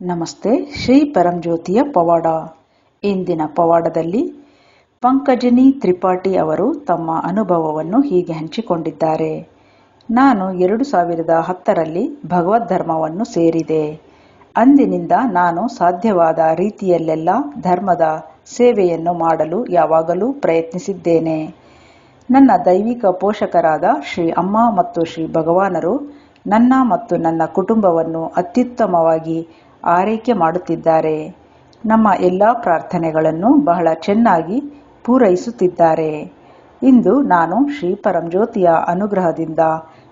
ನಮಸ್ತೆ, ಶ್ರೀ ಪರಂಜ್ಯೋತಿಯ ಪವಾಡ. ಇಂದಿನ ಪವಾಡದಲ್ಲಿ ಪಂಕಜಿನಿ ತ್ರಿಪಾಠಿ ಅವರು ತಮ್ಮ ಅನುಭವವನ್ನು ಹೀಗೆ ಹಂಚಿಕೊಂಡಿದ್ದಾರೆ. ನಾನು ಎರಡು ಸಾವಿರದ ಹತ್ತರಲ್ಲಿ ಭಗವದ್ ಧರ್ಮವನ್ನು ಸೇರಿದೆ. ಅಂದಿನಿಂದ ನಾನು ಸಾಧ್ಯವಾದ ರೀತಿಯಲ್ಲೆಲ್ಲ ಧರ್ಮದ ಸೇವೆಯನ್ನು ಮಾಡಲು ಯಾವಾಗಲೂ ಪ್ರಯತ್ನಿಸಿದ್ದೇನೆ. ನನ್ನ ದೈವಿಕ ಪೋಷಕರಾದ ಶ್ರೀ ಅಮ್ಮ ಮತ್ತು ಶ್ರೀ ಭಗವಾನರು ನನ್ನ ಮತ್ತು ನನ್ನ ಕುಟುಂಬವನ್ನು ಅತ್ಯುತ್ತಮವಾಗಿ ಆರೈಕೆ ಮಾಡುತ್ತಿದ್ದಾರೆ. ನಮ್ಮ ಎಲ್ಲ ಪ್ರಾರ್ಥನೆಗಳನ್ನು ಬಹಳ ಚೆನ್ನಾಗಿ ಪೂರೈಸುತ್ತಿದ್ದಾರೆ. ಇಂದು ನಾನು ಶ್ರೀ ಪರಂಜ್ಯೋತಿಯ ಅನುಗ್ರಹದಿಂದ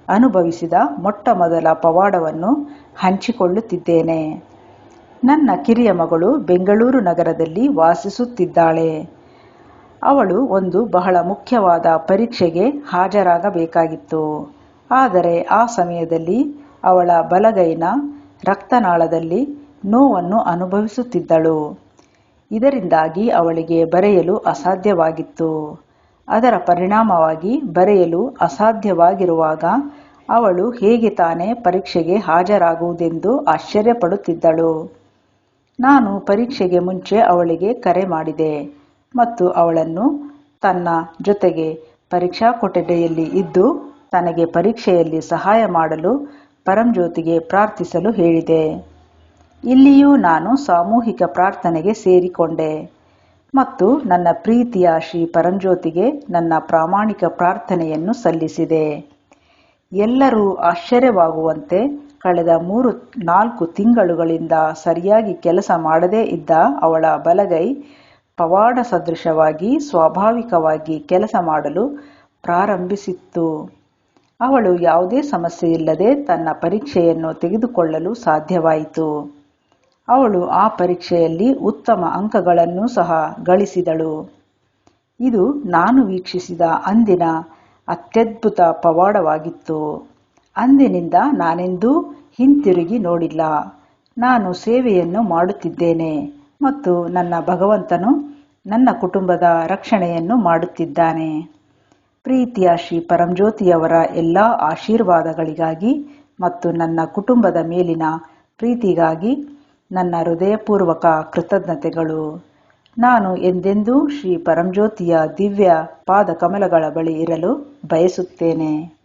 ಅನುಭವಿಸಿದ ಮೊಟ್ಟ ಮೊದಲ ಪವಾಡವನ್ನು ಹಂಚಿಕೊಳ್ಳುತ್ತಿದ್ದೇನೆ. ನನ್ನ ಕಿರಿಯ ಮಗಳು ಬೆಂಗಳೂರು ನಗರದಲ್ಲಿ ವಾಸಿಸುತ್ತಿದ್ದಾಳೆ. ಅವಳು ಒಂದು ಬಹಳ ಮುಖ್ಯವಾದ ಪರೀಕ್ಷೆಗೆ ಹಾಜರಾಗಬೇಕಾಗಿತ್ತು. ಆದರೆ ಆ ಸಮಯದಲ್ಲಿ ಅವಳ ಬಲಗೈನ ರಕ್ತನಾಳದಲ್ಲಿ ನೋವನ್ನು ಅನುಭವಿಸುತ್ತಿದ್ದಳು. ಇದರಿಂದಾಗಿ ಅವಳಿಗೆ ಬರೆಯಲು ಅಸಾಧ್ಯವಾಗಿತ್ತು. ಅದರ ಪರಿಣಾಮವಾಗಿ ಬರೆಯಲು ಅಸಾಧ್ಯವಾಗಿರುವಾಗ ಅವಳು ಹೇಗೆ ತಾನೇ ಪರೀಕ್ಷೆಗೆ ಹಾಜರಾಗುವುದೆಂದು ಆಶ್ಚರ್ಯಪಡುತ್ತಿದ್ದಳು. ನಾನು ಪರೀಕ್ಷೆಗೆ ಮುಂಚೆ ಅವಳಿಗೆ ಕರೆ ಮಾಡಿದೆ ಮತ್ತು ಅವಳನ್ನು ತನ್ನ ಜೊತೆಗೆ ಪರೀಕ್ಷಾ ಕೊಠಡಿಯಲ್ಲಿ ಇದ್ದು ತನಗೆ ಪರೀಕ್ಷೆಯಲ್ಲಿ ಸಹಾಯ ಮಾಡಲು ಪರಂಜ್ಯೋತಿಗೆ ಪ್ರಾರ್ಥಿಸಲು ಹೇಳಿದೆ. ಇಲ್ಲಿಯೂ ನಾನು ಸಾಮೂಹಿಕ ಪ್ರಾರ್ಥನೆಗೆ ಸೇರಿಕೊಂಡೆ. ಮತ್ತು ನನ್ನ ಪ್ರೀತಿಯ ಶ್ರೀ ಪರಂಜ್ಯೋತಿಗೆ ನನ್ನ ಪ್ರಾಮಾಣಿಕ ಪ್ರಾರ್ಥನೆಯನ್ನು ಸಲ್ಲಿಸಿದೆ. ಎಲ್ಲರೂ ಆಶ್ಚರ್ಯವಾಗುವಂತೆ ಕಳೆದ ಮೂರು, ನಾಲ್ಕು ತಿಂಗಳುಗಳಿಂದ ಸರಿಯಾಗಿ ಕೆಲಸ ಮಾಡದೇ ಇದ್ದ ಅವಳ ಬಲಗೈ ಪವಾಡ ಸದೃಶವಾಗಿ, ಸ್ವಾಭಾವಿಕವಾಗಿ ಕೆಲಸ ಮಾಡಲು ಪ್ರಾರಂಭಿಸಿತ್ತು. ಅವಳು ಯಾವುದೇ ಸಮಸ್ಯೆಯಿಲ್ಲದೆ ತನ್ನ ಪರೀಕ್ಷೆಯನ್ನು ತೆಗೆದುಕೊಳ್ಳಲು ಸಾಧ್ಯವಾಯಿತು. ಅವಳು ಆ ಪರೀಕ್ಷೆಯಲ್ಲಿ ಉತ್ತಮ ಅಂಕಗಳನ್ನು ಸಹ ಗಳಿಸಿದಳು. ಇದು ನಾನು ವೀಕ್ಷಿಸಿದ ಅಂದಿನ ಅತ್ಯದ್ಭುತ ಪವಾಡವಾಗಿತ್ತು. ಅಂದಿನಿಂದ ನಾನೆಂದೂ ಹಿಂತಿರುಗಿ ನೋಡಿಲ್ಲ. ನಾನು ಸೇವೆಯನ್ನು ಮಾಡುತ್ತಿದ್ದೇನೆ ಮತ್ತು ನನ್ನ ಭಗವಂತನು ನನ್ನ ಕುಟುಂಬದ ರಕ್ಷಣೆಯನ್ನು ಮಾಡುತ್ತಿದ್ದಾನೆ. ಪ್ರೀತಿಯ ಶ್ರೀ ಪರಂಜ್ಯೋತಿಯವರ ಎಲ್ಲ ಆಶೀರ್ವಾದಗಳಿಗಾಗಿ ಮತ್ತು ನನ್ನ ಕುಟುಂಬದ ಮೇಲಿನ ಪ್ರೀತಿಗಾಗಿ ನನ್ನ ಹೃದಯಪೂರ್ವಕ ಕೃತಜ್ಞತೆಗಳು. ನಾನು ಎಂದೆಂದೂ ಶ್ರೀ ಪರಂಜ್ಯೋತಿಯ ದಿವ್ಯ ಪಾದಕಮಲಗಳ ಬಳಿ ಇರಲು ಬಯಸುತ್ತೇನೆ.